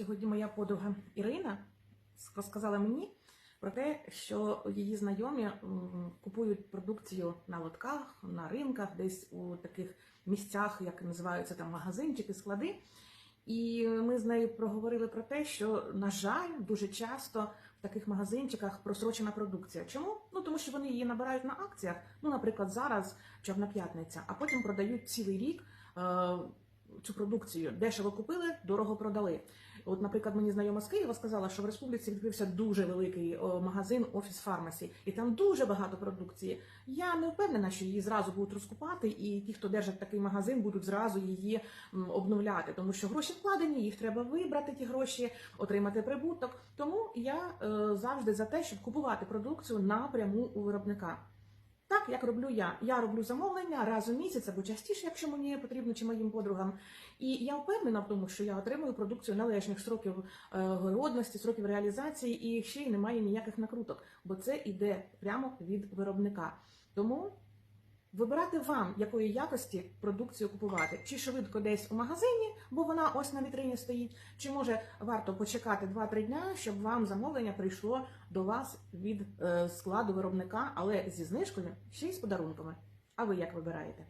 Сьогодні моя подруга Ірина розказала мені про те, що її знайомі купують продукцію на лотках, на ринках, десь у таких місцях, як називаються там магазинчики, склади. І ми з нею проговорили про те, що, на жаль, дуже часто в таких магазинчиках просрочена продукція. Чому? Ну тому що вони її набирають на акціях. Ну, наприклад, зараз Чорна п'ятниця, а потім продають цілий рік е, цю продукцію. Дешево купили, дорого продали. От, наприклад, мені знайома з Києва сказала, що в республіці відкрився дуже великий магазин Офіс Фармасі, і там дуже багато продукції. Я не впевнена, що її зразу будуть розкупати, і ті, хто держать такий магазин, будуть зразу її обновляти, тому що гроші вкладені, їх треба вибрати, ті гроші, отримати прибуток. Тому я е, завжди за те, щоб купувати продукцію напряму у виробника. Так, як роблю я. Я роблю замовлення раз у місяць або частіше, якщо мені потрібно, чи моїм подругам. І я впевнена в тому, що я отримую продукцію належних сроків е, сроків строків реалізації, і ще й немає ніяких накруток, бо це йде прямо від виробника. Тому вибирати вам, якої якості продукцію купувати, чи швидко десь у магазині, бо вона ось на вітрині стоїть, чи може варто почекати 2-3 дня, щоб вам замовлення прийшло до вас від е, складу виробника, але зі знижкою ще й з подарунками. А ви як вибираєте?